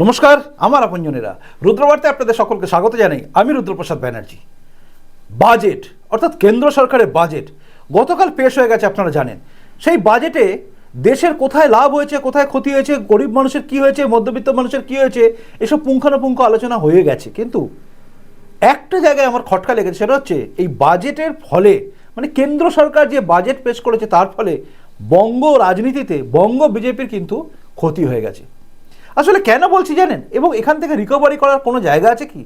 নমস্কার, আমার আপনজনেরা। রুদ্রবার্তায় আপনাদের সকলকে স্বাগত জানাই। আমি রুদ্রপ্রসাদ ব্যানার্জি। বাজেট, অর্থাৎ কেন্দ্র সরকারের বাজেট, গতকাল পেশ হয়ে গেছে, আপনারা জানেন। সেই বাজেটে দেশের কোথায় লাভ হয়েছে, কোথায় ক্ষতি হয়েছে, গরিব মানুষের কি হয়েছে, মধ্যবিত্ত মানুষের কি হয়েছে, এসব পুঙ্খানুপুঙ্খ আলোচনা হয়ে গেছে। কিন্তু একটা জায়গায় আমার খটকা লেগেছে, সেটা হচ্ছে এই বাজেটের ফলে মানে কেন্দ্র সরকার যে বাজেট পেশ করেছে, তার ফলে বঙ্গ রাজনীতিতে, বঙ্গ বিজেপির কিন্তু ক্ষতি হয়ে গেছে। আসলে কেন বলছি জানেন? এবং এখান থেকে রিকভারি করার কোনো জায়গা আছে কি?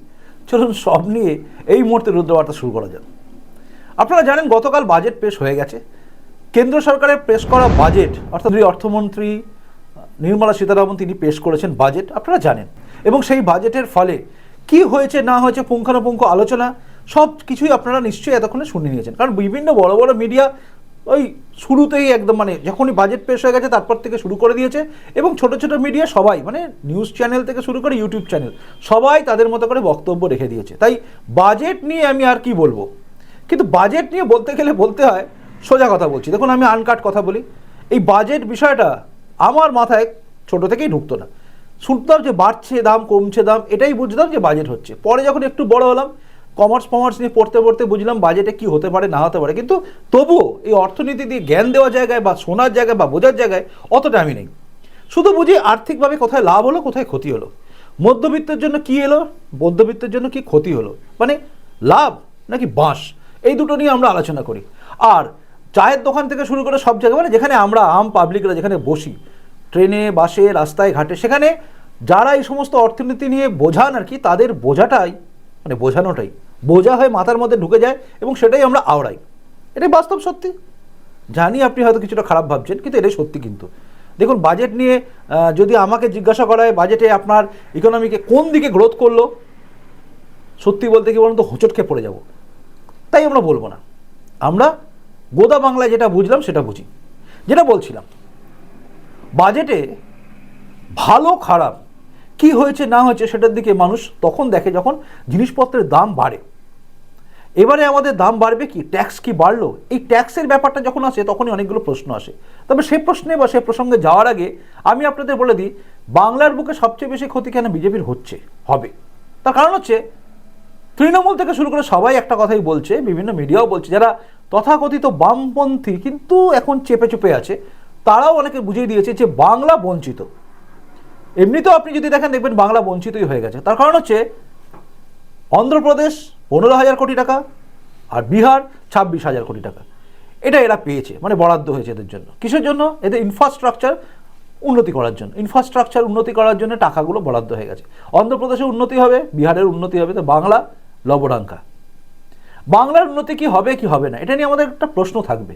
চলুন সব নিয়ে এই মুহূর্তে রুদ্রবার্তা শুরু করা যাক। আপনারা জানেন গতকাল বাজেট পেশ হয়ে গেছে। কেন্দ্র সরকারের পেশ করা বাজেট অর্থাৎ দুই অর্থমন্ত্রী নির্মলা সীতারামন তিনি পেশ করেছেন বাজেট আপনারা জানেন। এবং সেই বাজেটের ফলে কি হয়েছে, না হয়েছে, পুঙ্খানুপুঙ্খ আলোচনা সব কিছুই আপনারা নিশ্চয়ই এতক্ষণে শুনে নিয়েছেন। কারণ বিভিন্ন বড় বড় মিডিয়া ওই শুরুতেই একদম মানে যখনই বাজেট পেশ হয়ে গেছে তারপর থেকে শুরু করে দিয়েছে এবং ছোট ছোট মিডিয়া সবাই মানে নিউজ চ্যানেল থেকে শুরু করে ইউটিউব চ্যানেল সবাই তাদের মতো করে বক্তব্য রেখে দিয়েছে। তাই বাজেট নিয়ে আমি আর কি বলব? কিন্তু বাজেট নিয়ে বলতে গেলে বলতে হয়, সোজা কথা বলছি। দেখুন, আমি আনকাট কথা বলি। এই বাজেট বিষয়টা আমার মাথায় ছোট থেকেই ঢুকতো না। শুনতাম যে বাড়ছে দাম, কমছে দাম, এটাই বুঝতাম যে বাজেট হচ্ছে। পরে যখন একটু বড় হলাম কমার্স ফমার্স নিয়ে পড়তে পড়তে বুঝলাম বাজেটে কি হতে পারে, না হতে পারে। কিন্তু তবুও এই অর্থনীতি দিয়ে জ্ঞান দেওয়ার জায়গায় বা শোনার জায়গায় বা বোঝার জায়গায় অতটা আমি নেই। শুধু বুঝি আর্থিকভাবে কোথায় লাভ হলো, কোথায় ক্ষতি হলো। মধ্যবিত্তের জন্য কি এলো? মধ্যবিত্তের জন্য কি ক্ষতি হলো? মানে লাভ নাকি বাঁশ? এই দুটো নিয়ে আমরা আলোচনা করি। আর চায়ের দোকান থেকে শুরু করে সব জায়গায় মানে যেখানে আমরা আম পাবলিকরা যেখানে বসি, ট্রেনে, বাসে, রাস্তায়, ঘাটে, সেখানে যারা এই সমস্ত অর্থনীতি নিয়ে বোঝান আর কি, তাদের বোঝাটাই মানে বোঝানোটাই বোঝা হয়ে মাথার মধ্যে ঢুকে যায় এবং সেটাই আমরা আওড়াই। এটাই বাস্তব সত্যি। জানি আপনি হয়তো কিছুটা খারাপ ভাবছেন, কিন্তু এটাই সত্যি কিন্তু। দেখুন বাজেট নিয়ে যদি আমাকে জিজ্ঞাসা করা হয় বাজেটে আপনার ইকোনমিকে কোন দিকে গ্রোথ করল, সত্যি বলতে কি বলুন তো হোঁচট খেয়ে পড়ে যাব। তাই আমরা বলব না। আমরা গোদা বাংলায় যেটা বুঝলাম, সেটা বুঝি। যেটা বলছিলাম বাজেটে ভালো, খারাপ, কি হয়েছে, না হয়েছে, সেটার দিকে মানুষ তখন দেখে যখন জিনিসপত্রের দাম বাড়ে। এবারে আমাদের দাম বাড়বে কি? ট্যাক্স কি বাড়লো? এই ট্যাক্সের ব্যাপারটা যখন আসে, তখনই অনেকগুলো প্রশ্ন আসে। তবে সে প্রশ্নে বা সে প্রসঙ্গে যাওয়ার আগে আমি আপনাদের বলে দিই, বাংলার বুকে সবচেয়ে বেশি ক্ষতি কেন বিজেপির হচ্ছে? হবে। তার কারণ হচ্ছে, তৃণমূল থেকে শুরু করে সবাই একটা কথাই বলছে, বিভিন্ন মিডিয়াও বলছে, যারা তথাকথিত বামপন্থী কিন্তু এখন চেপে চুপে আছে, তারাও অনেকে বুঝিয়ে দিয়েছে যে বাংলা বঞ্চিত। এমনিতেও আপনি যদি দেখেন, দেখবেন বাংলা বঞ্চিতই হয়ে গেছে। তার কারণ হচ্ছে, অন্ধ্রপ্রদেশ পনেরো হাজার কোটি টাকা আর বিহার ছাব্বিশ হাজার কোটি টাকা। এটা এরা পেয়েছে মানে বরাদ্দ হয়েছে এদের জন্য। কিসের জন্য? এদের ইনফ্রাস্ট্রাকচার উন্নতি করার জন্য। ইনফ্রাস্ট্রাকচার উন্নতি করার জন্য টাকাগুলো বরাদ্দ হয়ে গেছে। অন্ধ্রপ্রদেশে উন্নতি হবে, বিহারের উন্নতি হবে, তো বাংলা লবডাঙ্কা বাংলার উন্নতি কি হবে কি হবে না, এটা নিয়ে আমাদের একটা প্রশ্ন থাকবে।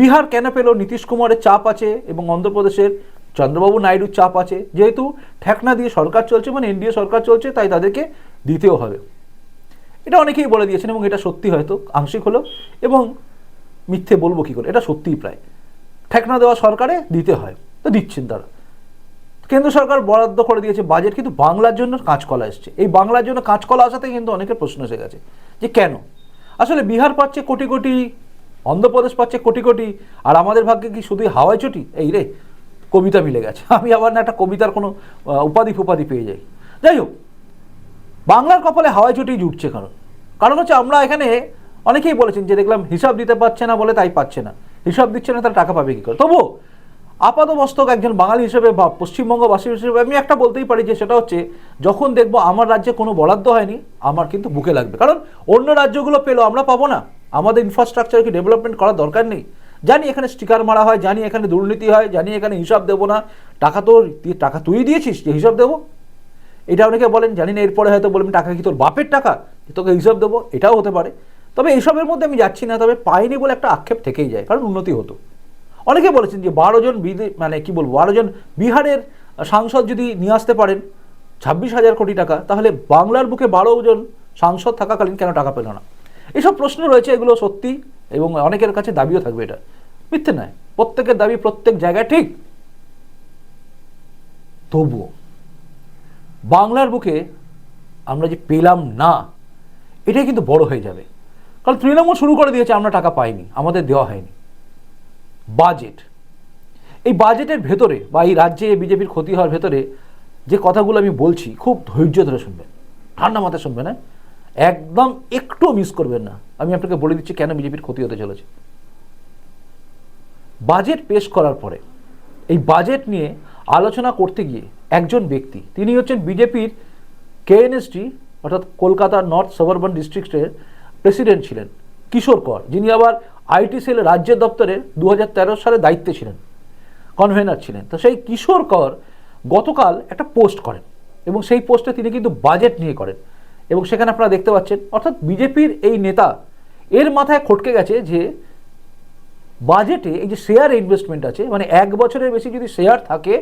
বিহার কেন পেল? নীতিশ কুমারের চাপ আছে এবং অন্ধ্রপ্রদেশের চন্দ্রবাবু নাইডুর চাপ আছে। যেহেতু ঠেকনা দিয়ে সরকার চলছে মানে এনডিএ সরকার চলছে, তাই তাদেরকে দিতেও হবে। এটা অনেকেই বলে দিয়েছেন এবং এটা সত্যি হয়তো, আংশিক হলো এবং মিথ্যে বলব কী করে, এটা সত্যিই প্রায়। ঠেকনা দেওয়া সরকারে দিতে হয়, তো দিচ্ছেন তারা। কেন্দ্র সরকার বরাদ্দ করে দিয়েছে বাজেট কিন্তু বাংলার জন্য কাঁচকলা এসছে। এই বাংলার জন্য কাঁচকলা আসাতে কিন্তু অনেকের প্রশ্ন এসে গেছে, যে কেন? আসলে বিহার পাচ্ছে কোটি কোটি, অন্ধ্রপ্রদেশ পাচ্ছে কোটি কোটি, আর আমাদের ভাগ্যে কি শুধুই হাওয়াই চটি এই রে, কবিতা মিলে গেছে। আমি আবার না একটা কবিতার কোনো উপাধি ফুপাধি পেয়ে যাই। যাই হোক বাংলার কপালে হাওয়াই চটি জুটছে কারণ কারণ হচ্ছে আমরা এখানে অনেকেই বলেছেন যে দেখলাম হিসাব দিতে পারছে না বলে তাই পাচ্ছে না। হিসাব দিচ্ছে না তারা টাকা পাবে কী করে? তবু আপাত মস্তক একজন বাঙালি হিসেবে বা পশ্চিমবঙ্গবাসী হিসেবে আমি একটা বলতেই পারি যে সেটা হচ্ছে যখন দেখব আমার রাজ্যে কোনো বরাদ্দ হয়নি, আমার কিন্তু বুকে লাগবে। কারণ অন্য রাজ্যগুলো পেল আমরা পাবো না। আমাদের ইনফ্রাস্ট্রাকচার কি ডেভেলপমেন্ট করার দরকার নেই। জানি এখানে স্টিকার মারা হয়, জানি এখানে দুর্নীতি হয়, জানি এখানে হিসাব দেবো না। টাকা তো, টাকা তুই দিয়েছিস, যে হিসাব দেবো। এটা অনেকে বলেন, জানি না, এরপরে হয়তো বলবেন, টাকা কি তোর বাপের টাকা? তোকে হিসাব দেবো, এটাও হতে পারে। তবে এইসবের মধ্যে আমি যাচ্ছি না, তবে পাইনি বলে একটা আক্ষেপ থেকেই যায়, কারণ উন্নতি হতো। অনেকে বলেছেন যে বারো জন মানে কি বলব, বারো জন বিহারের সাংসদ যদি নিয়ে আসতে পারেন ছাব্বিশ হাজার কোটি টাকা, তাহলে বাংলার বুকে বারো জন সাংসদ থাকাকালীন কেন টাকা পেল না? এসব প্রশ্ন রয়েছে, এগুলো সত্যি এবং অনেকের কাছে দাবিও থাকবে এটা। মিথ্যে নয়, প্রত্যেকের দাবি প্রত্যেক জায়গায় ঠিক। তবুও বাংলার বুকে আমরা যে পেলাম না, এটাই কিন্তু বড় হয়ে যাবে। কারণ তৃণমূল শুরু করে দিয়েছে, আমরা টাকা পাইনি, আমাদের দেওয়া হয়নি। বাজেট। এই বাজেটের ভেতরে বা এই রাজ্যে বিজেপির ক্ষতি হওয়ার ভেতরে যে কথাগুলো আমি বলছি, খুব ধৈর্য ধরে শুনবেন। ঠান্ডা মাথায় শুনবেন হ্যাঁ? একদম একটু মিস করবেন না। আমি আপনাকে বলে দিচ্ছি কেন বিজেপির ক্ষতি হতে চলেছে। বাজেট পেশ করার পরে, এই বাজেট নিয়ে আলোচনা করতে গিয়ে একজন ব্যক্তি। তিনি হচ্ছেন বিজেপির কেএনএসটি অর্থাৎ কলকাতা নর্থ সাবারবান ডিস্ট্রিক্টের প্রেসিডেন্ট ছিলেন, কিশোর কর, যিনি আবার আইটি সেল রাজ্যের দপ্তরের দু সালে দায়িত্বে ছিলেন, কনভেনার ছিলেন। তো সেই কিশোর কর গতকাল একটা পোস্ট করেন এবং সেই পোস্টে তিনি কিন্তু বাজেট নিয়ে করেন এবং সেখানে আপনারা দেখতে পাচ্ছেন, অর্থাৎ বিজেপির এই নেতা, এর মাথায় খটকে গেছে যে বাজেটে এই যে শেয়ার ইনভেস্টমেন্ট আছে মানে এক বছরের বেশি যদি শেয়ার থাকে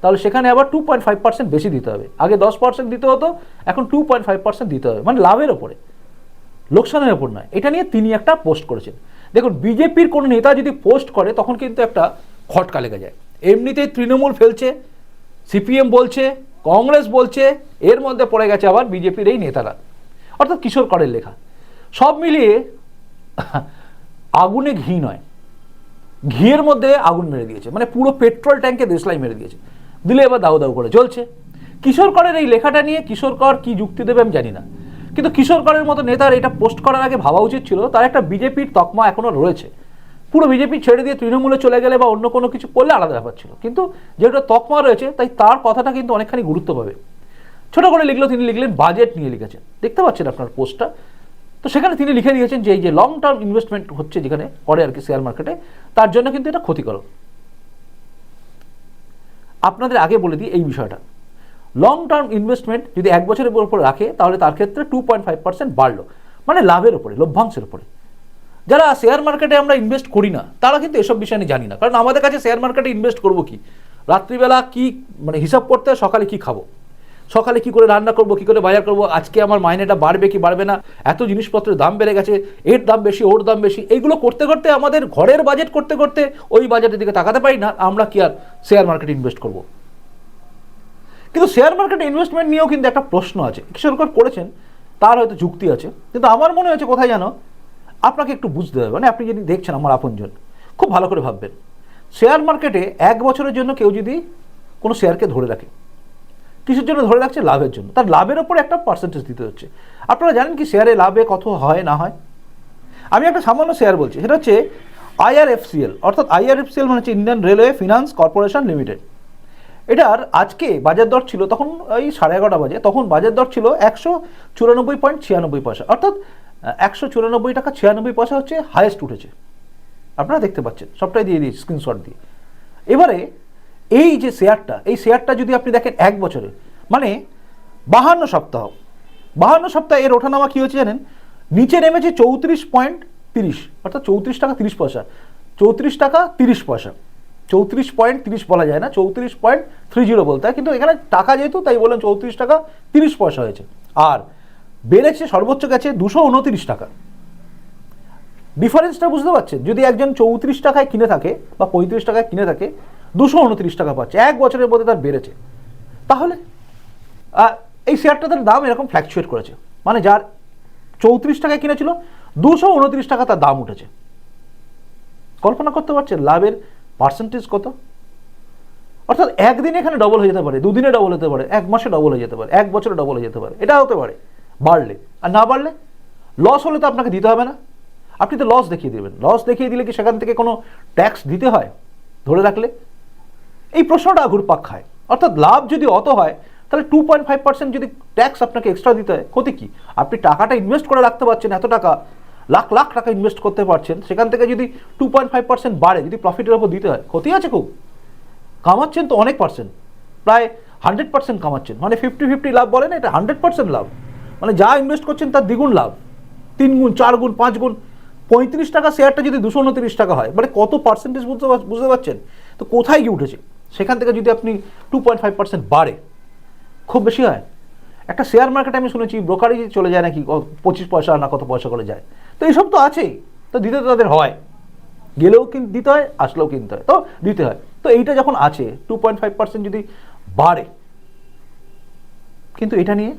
তাহলে সেখানে আবার টু পয়েন্ট ফাইভ পার্সেন্ট বেশি দিতে হবে। আগে দশ পার্সেন্ট দিতে হতো, এখন টু পয়েন্ট ফাইভ পার্সেন্ট দিতে হবে। মানে লাভের ওপরে। লোকসানের ওপর নয়। এটা নিয়ে তিনি একটা পোস্ট করেছেন। দেখুন, বিজেপির কোনো নেতা যদি পোস্ট করে, তখন কিন্তু একটা খটকা লেগে যায়। এমনিতেই তৃণমূল ফেলছে, সিপিএম বলছে, কংগ্রেস বলছে, এর মধ্যে পড়ে গেছে আবার বিজেপির এই নেতারা। অর্থাৎ কিশোর করের লেখা। সব মিলিয়ে আগুনে ঘি নয়। ঘিয়ের মধ্যে আগুন মেরে দিয়েছে। মানে পুরো পেট্রোল ট্যাঙ্কে দেশলাই মেরে দিয়েছে। দিলে এবার দাউ দাউ করে চলছে। কিশোর করের এই লেখাটা নিয়ে কিশোর কর কি যুক্তি দেবে আমি জানি না। কিন্তু কিশোর করের মতো নেতার এটা পোস্ট করার আগে ভাবা উচিত ছিল, তার একটা বিজেপির তকমা এখনও রয়েছে। পুরো বিজেপি ছেড়ে দিয়ে তৃণমূলে চলে গেলে বা অন্য কোনো কিছু করলে আলাদা ব্যাপার ছিল। কিন্তু যেহেতু তকমা রয়েছে, তাই তার কথাটা কিন্তু অনেকখানি গুরুত্ব পাবে। ছোট করে লিখলো, তিনি লিখলেন, বাজেট নিয়ে লিখেছেন। দেখতে পাচ্ছেন আপনার পোস্টটা। তো সেখানে তিনি লিখে দিয়েছেন যে এই যে লং টার্ম ইনভেস্টমেন্ট হচ্ছে যেখানে করে আর কি শেয়ার মার্কেটে তার জন্য কিন্তু এটা ক্ষতিকারক। আপনাদের আগে বলে দিই এই বিষয়টা। লং টার্ম ইনভেস্টমেন্ট যদি এক বছরের উপর রাখে, তাহলে তার ক্ষেত্রে টু পয়েন্ট ফাইভ পার্সেন্ট বাড়লো। মানে লাভের উপরে, লভ্যাংশের উপরে। যারা শেয়ার মার্কেটে আমরা ইনভেস্ট করি না, তারা কিন্তু এসব বিষয় নিয়ে জানি না। কারণ আমাদের কাছে শেয়ার মার্কেটে ইনভেস্ট করব কি? রাত্রিবেলা কি মানে হিসাব করতে সকালে কি খাব? সকালে কি করে রান্না করব, কি করে বাজার করব, আজকে আমার মাইনেটা বাড়বে কি বাড়বে না, এত জিনিসপত্রের দাম বেড়ে গেছে, এর দাম বেশি, ওর দাম বেশি, এইগুলো করতে করতে আমাদের ঘরের বাজেট করতে করতে ওই বাজেটের দিকে তাকাতে পারি না, আমরা কি আর শেয়ার মার্কেটে ইনভেস্ট করব? কিন্তু শেয়ার মার্কেটে ইনভেস্টমেন্ট নিয়েও কিন্তু একটা প্রশ্ন আছে কিশোরকর করেছেন, তার হয়তো যুক্তি আছে, কিন্তু আমার মনে হয়েছে কোথায় জানো, আপনাকে একটু বুঝতে হবে মানে আপনি যদি দেখছেন আমার আপনজন, খুব ভালো করে ভাববেন শেয়ার মার্কেটে এক বছরের জন্য কেউ যদি কোনো শেয়ারকে ধরে রাখে কিসের জন্য ধরে রাখছে? লাভের জন্য। তার লাভের ওপর একটা পার্সেন্টেজ দিতে হচ্ছে। আপনারা জানেন কি শেয়ারে লাভে কত হয়, না হয়? আমি একটা সামান্য শেয়ার বলছি। সেটা হচ্ছে আইআরএফসিএল অর্থাৎ আইআরএফসিএল মানে হচ্ছে Indian railway finance corporation limited এটার আজকে বাজার দর ছিল তখন ওই সাড়ে এগারোটা বাজে, তখন বাজার দর ছিল একশো চুরানব্বই পয়েন্ট ছিয়ানব্বই পয়সা। অর্থাৎ একশো চুরানব্বই টাকা ছিয়ানব্বই পয়সা হচ্ছে হায়েস্ট উঠেছে। আপনারা দেখতে পাচ্ছেন। সবটাই দিয়ে দিয়েছি স্ক্রিনশট দিয়ে। এবারে এই যে শেয়ারটা, এই শেয়ারটা যদি আপনি দেখেন এক বছরে মানে বাহান্ন সপ্তাহ, বাহান্ন সপ্তাহে এর ওঠানামা কী হচ্ছে জানেন? নিচে নেমেছে চৌত্রিশ পয়েন্ট তিরিশ, অর্থাৎ চৌত্রিশ টাকা তিরিশ পয়সা, চৌত্রিশ টাকা তিরিশ পয়সা, চৌত্রিশ পয়েন্ট তিরিশ বলা যায় না, চৌত্রিশ পয়েন্ট থ্রি জিরো বলতে হয় কিন্তু এখানে টাকা যেহেতু, তাই বললেন চৌত্রিশ টাকা তিরিশ পয়সা হয়েছে। আর বেড়েছে, সর্বোচ্চ গেছে দুশো উনতিরিশ টাকা। ডিফারেন্সটা বুঝতে পারছেন? যদি একজন চৌত্রিশ টাকায় কিনে থাকে বা পঁয়ত্রিশ টাকায় কিনে থাকে দুশো উনত্রিশ টাকা পাচ্ছে, এক বছরের মধ্যে তার বেড়েছে। তাহলে এই শেয়ারটা তার দাম এরকম ফ্ল্যাকচুয়েট করেছে। মানে যার চৌত্রিশ টাকায় কিনেছিল, দুশো উনত্রিশ টাকা তার দাম উঠেছে। কল্পনা করতে পারছেন লাভের পার্সেন্টেজ কত? অর্থাৎ একদিনে এখানে ডবল হয়ে যেতে পারে, দুদিনে ডবল হতে পারে, এক মাসে ডবল হয়ে যেতে পারে, এক বছরে ডবল হয়ে যেতে পারে, এটা হতে পারে, বাড়লে। আর না বাড়লে লস হলে তো আপনাকে দিতে হবে না। আপনি তো লস দেখিয়ে দেবেন। লস দেখিয়ে দিলে কি সেখান থেকে কোনো ট্যাক্স দিতে হয়? ধরে রাখলে। এই প্রশ্নটা ঘুরপাক খায়। অর্থাৎ লাভ যদি অত হয়, তাহলে টু পয়েন্ট ফাইভ পার্সেন্ট যদি ট্যাক্স আপনাকে এক্সট্রা দিতে হয়, ক্ষতি কি? আপনি টাকাটা ইনভেস্ট করে রাখতে পারছেন, এত টাকা, লাখ লাখ টাকা ইনভেস্ট করতে পারছেন, সেখান থেকে যদি টু পয়েন্ট ফাইভ পার্সেন্ট বাড়ে, যদি প্রফিটের ওপর দিতে হয়, ক্ষতি আছে খুব। কামাচ্ছেন তো অনেক পার্সেন্ট প্রায় হান্ড্রেড পার্সেন্ট কামাচ্ছেন। মানে ফিফটি ফিফটি লাভ বলেন এটা হান্ড্রেড পার্সেন্ট লাভ। মানে যা ইনভেস্ট করছেন তার দ্বিগুণ লাভ। তিন গুণ, চার গুণ, পাঁচ গুণ। পঁয়ত্রিশ টাকা শেয়ারটা যদি দুশো উনত্রিশ টাকা হয় মানে কত পার্সেন্টেজ বুঝতে বুঝতে পারছেন? তো কোথায় গিয়ে উঠেছে? সেখান থেকে যদি আপনি টু পয়েন্ট ফাইভ পার্সেন্ট বাড়ে, খুব বেশি হয়। একটা শেয়ার মার্কেটে আমি শুনেছি ব্রোকারেজ চলে যায় নাকি পঁচিশ পয়সা না কত পয়সা করে যায়। তো এইসব তো আছেই, তো দিতে তো তাদের হয়। গেলেও কিন্তু দিতে হয়, আসলেও কিনতে হয়, তো দিতে হয়। তো এইটা যখন আছে টু পয়েন্ট ফাইভ পার্সেন্ট যদি বাড়ে, কিন্তু এটা নিয়ে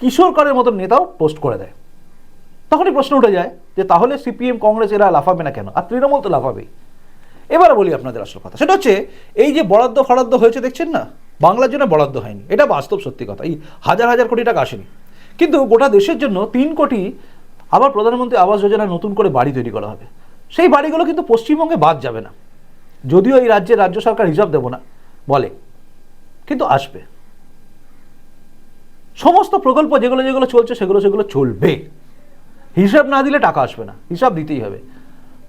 কিশোর করের মতন নেতাও পোস্ট করে দেয়। তখনই প্রশ্ন উঠে যায় যে তাহলে সিপিএম, কংগ্রেস এরা লাফাবে না কেন? আর তৃণমূল তো লাফাবেই। এবারে বলি আপনাদের আসল কথা। সেটা হচ্ছে, এই যে বরাদ্দ ফরাদ্দ হয়েছে, দেখছেন না? বাংলার জন্য বরাদ্দ হয়নি। এটা বাস্তব সত্যি কথা। এই হাজার হাজার কোটি টাকা আসেনি। কিন্তু গোটা দেশের জন্য তিন কোটি আবার প্রধানমন্ত্রী আবাস যোজনা নতুন করে বাড়ি তৈরি করা হবে। সেই বাড়িগুলো কিন্তু পশ্চিমবঙ্গে বাদ যাবে না। যদিও এই রাজ্যে রাজ্য সরকার হিসাব দেবো না, বলে। কিন্তু আসবে। সমস্ত প্রকল্প যেগুলো যেগুলো চলছে, সেগুলো সেগুলো চলবে। হিসাব না দিলে টাকা আসবে না। হিসাব দিতেই হবে।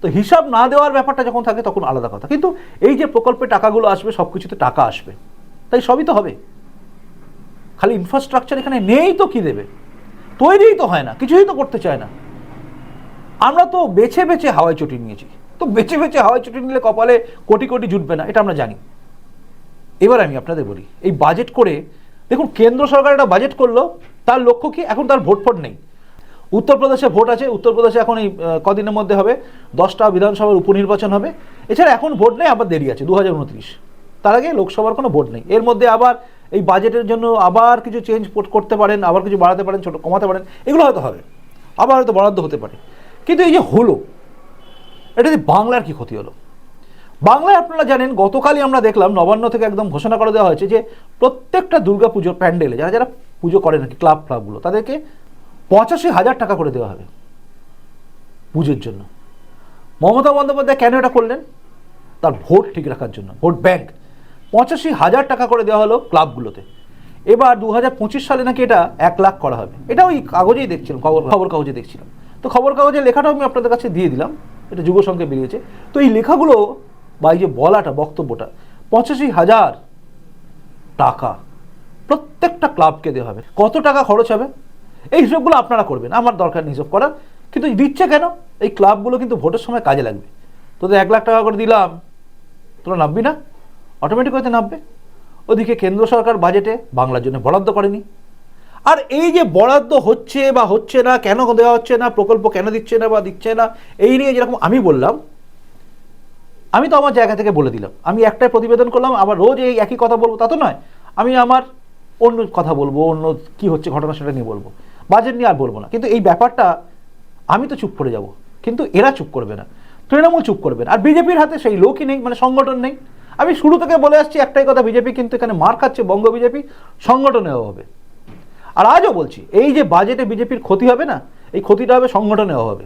তো হিসাব না দেওয়ার ব্যাপারটা যখন থাকে তখন আলাদা কথা। কিন্তু এই যে প্রকল্পে টাকাগুলো আসবে সব কিছুতে টাকা আসবে, তাই সবই তো হবে। খালি ইনফ্রাস্ট্রাকচার এখানে নেই তো কি দেবে? তৈরিই তো হয় না, কিছুই তো করতে চায় না। আমরা তো বেছে বেছে হাওয়াই চটি নিয়েছি। তো বেছে বেছে হাওয়াই চটি নিলে কপালে কোটি কোটি জুটবে না, এটা আমরা জানি। এবার আমি আপনাদের বলি, এই বাজেট করে, দেখুন, কেন্দ্র সরকার একটা বাজেট করল, তার লক্ষ্য কি? এখন তার ভোট ফোট নেই। উত্তরপ্রদেশে ভোট আছে, উত্তরপ্রদেশে এখন এই কদিনের মধ্যে হবে? দশটা বিধানসভার উপনির্বাচন হবে। এছাড়া এখন ভোট নেই, আবার দেরি আছে দু হাজার উনত্রিশ। তার আগে লোকসভার কোনো ভোট নেই। এর মধ্যে আবার এই বাজেটের জন্য আবার কিছু চেঞ্জ করতে পারেন, আবার কিছু বাড়াতে পারেন, ছোটো কমাতে পারেন, এগুলো হয়তো হবে। আবার হয়তো বরাদ্দ হতে পারে। কিন্তু এই যে হলো, এটা যে বাংলার কি ক্ষতি হলো? বাংলায় আপনারা জানেন, গতকালই আমরা দেখলাম, নবান্ন থেকে একদম ঘোষণা করে দেওয়া হয়েছে যে প্রত্যেকটা দুর্গা পুজোর প্যান্ডেলে, যারা যারা পুজো করে নাকি, ক্লাব, ক্লাবগুলো, তাদেরকে পঁচাশি হাজার টাকা করে দেওয়া হবে পুজোর জন্য। মমতা বন্দ্যোপাধ্যায় কেন এটা করলেন? তার ভোট ঠিক রাখার জন্য, ভোট ব্যাংক। পঁচাশি হাজার টাকা করে দেওয়া হলো ক্লাবগুলোতে। এবার দু হাজার পঁচিশ সালে নাকি এটা এক লাখ করা হবে। এটা ওই কাগজেই দেখছিলাম, খবর খবর কাগজে দেখছিলাম। তো খবর কাগজের লেখাটাও আমি আপনাদের কাছে দিয়ে দিলাম, এটা যুব সংঘে বেরিয়েছে। তো এই লেখাগুলো বা এই যে বলাটা, বক্তব্যটা, পঁচাশি হাজার টাকা প্রত্যেকটা ক্লাবকে দেওয়া হবে। কত টাকা খরচ হবে? এই হিসাবগুলো আপনারা করবেন, আমার দরকার নেই হিসাব করার। কিন্তু দিচ্ছে কেন? এই ক্লাবগুলো কিন্তু ভোটের সময় কাজে লাগবে। তোদের এক লাখ টাকা করে দিলাম, তোরা নামবি না? অটোমেটিক হয়তো নামবে। ওদিকে কেন্দ্র সরকার বাজেটে বাংলার জন্য বরাদ্দ করেনি। আর এই যে বরাদ্দ হচ্ছে বা হচ্ছে না, কেন দেওয়া হচ্ছে না, প্রকল্প কেন দিচ্ছে না বা দিচ্ছে না, এই নিয়ে যেরকম আমি বললাম, আমি তো আমার জায়গা থেকে বলে দিলাম। আমি একটাই প্রতিবেদন করলাম, আবার রোজ এই একই কথা বলব, তা তো নয়। আমি আমার অন্য কথা বলব, অন্য কি হচ্ছে ঘটনা সেটা নিয়ে বলব। বাজেট নিয়ে আর বলব না। কিন্তু এই ব্যাপারটা, আমি তো চুপ করে যাব। কিন্তু এরা চুপ করবে না। তৃণমূল চুপ করবে না। আর বিজেপির হাতে সেই লোকই নেই মানে সংগঠন নেই। আমি শুরু থেকে বলে আসছি, একটাই কথা, বিজেপি কিন্তু এখানে মার খাচ্ছে, বঙ্গ বিজেপি সংগঠনেও হবে আর আজও বলছি, এই যে বাজেটে বিজেপির ক্ষতি হবে না, এই ক্ষতিটা হবে সংগঠনেও হবে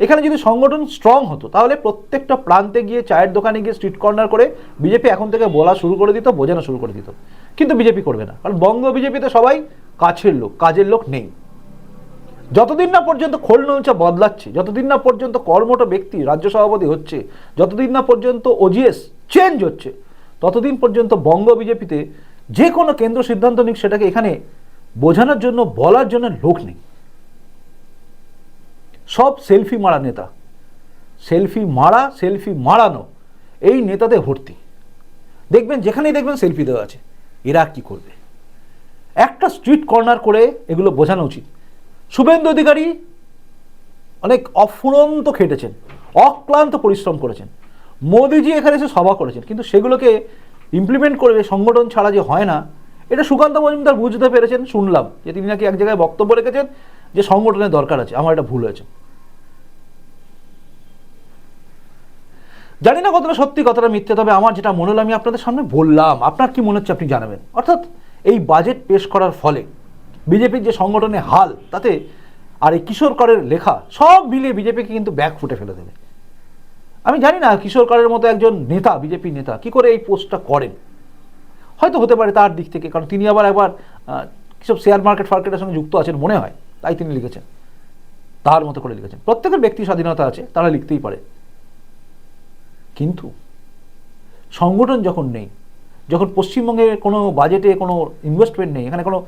এখানে যদি সংগঠন স্ট্রং হতো, তাহলে প্রত্যেকটা প্রান্তে গিয়ে চায়ের দোকানে গিয়ে স্ট্রিট কর্নার করে বিজেপি এখন থেকে বলা শুরু করে দিত, বোঝানো শুরু করে দিত। কিন্তু বিজেপি করবে না। কারণ বঙ্গ বিজেপিতে সবাই কাছের লোক, কাজের লোক নেই। যতদিন না পর্যন্ত খোল নৌচা বদলাচ্ছে, যতদিন না পর্যন্ত কর্মঠ ব্যক্তি, রাজ্য সভাপতি হচ্ছে, যতদিন না পর্যন্ত ওজিএস চেঞ্জ হচ্ছে, ততদিন পর্যন্ত বঙ্গ বিজেপিতে যে কোনো কেন্দ্র সিদ্ধান্ত নিক, সেটাকে এখানে বোঝানোর জন্য, বলার জন্য লোক নেই। সব সেলফি মারা নেতা। সেলফি মারা, সেলফি মারানো, এই নেতাদের ভর্তি। দেখবেন, যেখানেই দেখবেন সেলফি দেওয়া আছে। এরা কি করবে? একটা স্ট্রিট কর্নার করে এগুলো বোঝানো উচিত। শুভেন্দু অধিকারী অনেক অফুরন্ত খেটেছেন, অক্লান্ত পরিশ্রম করেছেন। মোদিজি এখানে এসে সভা করেছেন, কিন্তু সেগুলোকে ইমপ্লিমেন্ট করবে, সংগঠন ছাড়া যে হয় না, এটা সুকান্ত মজুমদার বুঝতে পেরেছেন, শুনলাম যে তিনি নাকি এক জায়গায় বক্তব্য রেখেছেন যে সংগঠনের দরকার আছে, আমার এটা ভুল হয়েছে। জানি না কতটা সত্যি, কতটা মিথ্যে, তবে আমার যেটা মনে হলো আমি আপনাদের সামনে বললাম। আপনার কি মনে হচ্ছে আপনি জানাবেন। অর্থাৎ এই বাজেট পেশ করার ফলে বিজেপির যে সংগঠনের হাল, তাতে আর এই কিশোর করের লেখা, সব মিলিয়ে বিজেপিকে কিন্তু ব্যাক ফুটে ফেলে দেবে। আমি জানি না, কিশোর করের মতো একজন নেতা, বিজেপি নেতা, কি করে এই পোস্টটা করেন? হয়তো হতে পারে তার দিক থেকে, কারণ তিনি আবার একবার কিসব শেয়ার মার্কেট ফার্কেটের সঙ্গে যুক্ত আছেন মনে হয়। তাই তিনি লিখেছেন। তার মতো করে লিখেছেন। প্রত্যেকের ব্যক্তি স্বাধীনতা আছে, তারা লিখতেই পারে। কিন্তু সংগঠন যখন নেই, যখন পশ্চিমবঙ্গে কোনো বাজেটে কোনো ইনভেস্টমেন্ট নেই, এখানে কোনো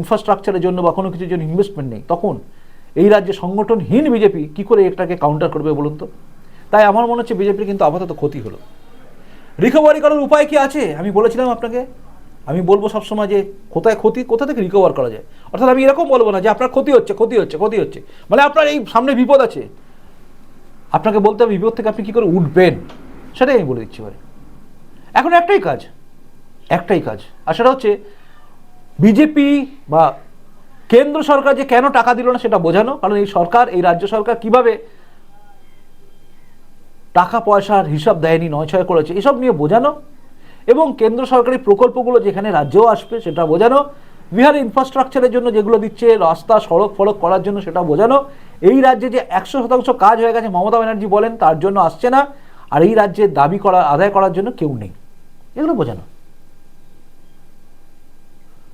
ইনফ্রাস্ট্রাকচারের জন্য বা কোনো কিছুর জন্য ইনভেস্টমেন্ট নেই, তখন এই রাজ্যে সংগঠনহীন বিজেপি কি করে এটাকে কাউন্টার করবে বলুন তো? তাই আমার মনে হচ্ছে বিজেপির কিন্তু আপাতত ক্ষতি হলো। রিকভারি করার উপায় কি আছে? আমি বলেছিলাম আপনাকে আমি বলব সবসময় যে কোথায় ক্ষতি, কোথা থেকে রিকভার করা যায়? অর্থাৎ আমি এরকম বলব না যে আপনার ক্ষতি হচ্ছে ক্ষতি হচ্ছে ক্ষতি হচ্ছে। মানে আপনার এই সামনে বিপদ আছে। আপনাকে বলতে হবে, বিপদ থেকে আপনি কী করে উঠবেন? সেটাই আমি বলে দিচ্ছি ভাই এখন একটাই কাজ একটাই কাজ, আর সেটা হচ্ছে বিজেপি বা কেন্দ্র সরকার যে কেন টাকা দিল না সেটা বোঝানো, কারণ এই সরকার, এই রাজ্য সরকার কীভাবে টাকা পয়সার হিসাব দেয়নি, নয় ছয় করেছে, এসব নিয়ে বোঝানো এবং কেন্দ্র সরকারি প্রকল্পগুলো যেখানে রাজ্যেও আসবে সেটা বোঝানো বিহারের ইনফ্রাস্ট্রাকচারের জন্য যেগুলো দিচ্ছে, রাস্তা, সড়ক ফড়ক করার জন্য সেটা বোঝানো, এই রাজ্যে যে একশো শতাংশ কাজ হয়ে গেছে, মমতা ব্যানার্জি বলেন, তার জন্য আসছে না, আর এই রাজ্যে দাবি করা, আদায় করার জন্য কেউ নেই। এগুলো বোঝানো।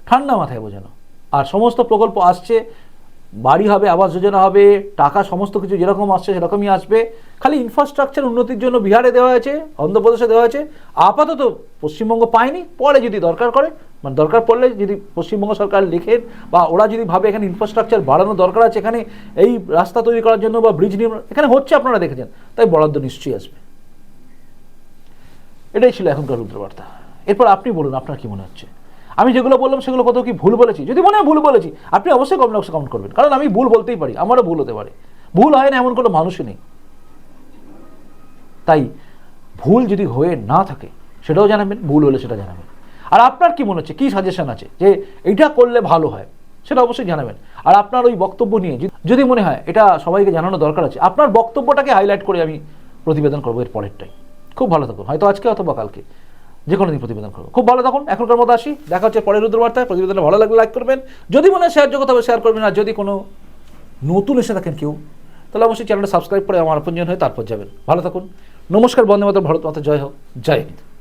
ঠান্ডা মাথায় বোঝানো। আর সমস্ত প্রকল্প আসছে বাড়ি হবে, আবাস যোজনা হবে, টাকা সমস্ত কিছু যেরকম আসছে সেরকমই আসবে। খালি ইনফ্রাস্ট্রাকচার উন্নতির জন্য বিহারে দেওয়া হয়েছে, অন্ধ্রপ্রদেশে দেওয়া হয়েছে। আপাতত পশ্চিমবঙ্গ পায়নি, পরে যদি দরকার করে মানে দরকার পড়লে যদি পশ্চিমবঙ্গ সরকার লেখেন বা ওরা যদি ভাবে এখানে ইনফ্রাস্ট্রাকচার বাড়ানো দরকার আছে, এখানে এই রাস্তা তৈরি করার জন্য বা ব্রিজ নির্মাণ, এখানে হচ্ছে আপনারা দেখেছেন, তাই বরাদ্দ নিশ্চয়ই আসবে। এটাই ছিল এখনকার রুদ্রবার্তা। এরপর আপনি বলুন, আপনার কি মনে হচ্ছে? আমি যেগুলো বললাম সেগুলো কত কি ভুল বলেছি? যদি মনে হয় ভুল বলেছি, আপনি অবশ্যই কমেন্ট বক্সে কমেন্ট করবেন। কারণ আমি ভুল বলতেই পারি, আমারও ভুল হতে পারে। ভুল হয় না এমন কোনো মানুষই নেই। তাই ভুল যদি হয়ে না থাকে, সেটাও জানাবেন, ভুল হলে সেটা জানাবেন। আর আপনার কি মনে হচ্ছে, কি সাজেশন আছে যে এটা করলে ভালো হয়? সেটা অবশ্যই জানাবেন। আর আপনার ওই বক্তব্য নিয়ে যদি- মনে হয় এটা সবাইকে জানানো দরকার আছে, আপনার বক্তব্যটাকে হাইলাইট করে আমি প্রতিবেদন করব এর পরেরটাই। খুব ভালো থাকুন। হয়তো আজকে অথবা কালকে। যে কোনো দিন প্রতিবেদন করব। খুব ভালো থাকুন, এখনকার মতো আসি, দেখা হচ্ছে পরের রুদ্রবার্তায়। প্রতিবেদনটা ভালো লাগলে লাইক করবেন। যদি মনে হয় শেয়ার করতে হবে শেয়ার করবেন। আর যদি কোনো নতুন এসে থাকেন কেউ, তাহলে অবশ্যই চ্যানেলটা সাবস্ক্রাইব করে আমার আপনজন হয়ে তারপর যাবেন। ভালো থাকুন। নমস্কার, বন্দে মাতা ভারত মাতা, জয় হোক, জয় হিন্দ।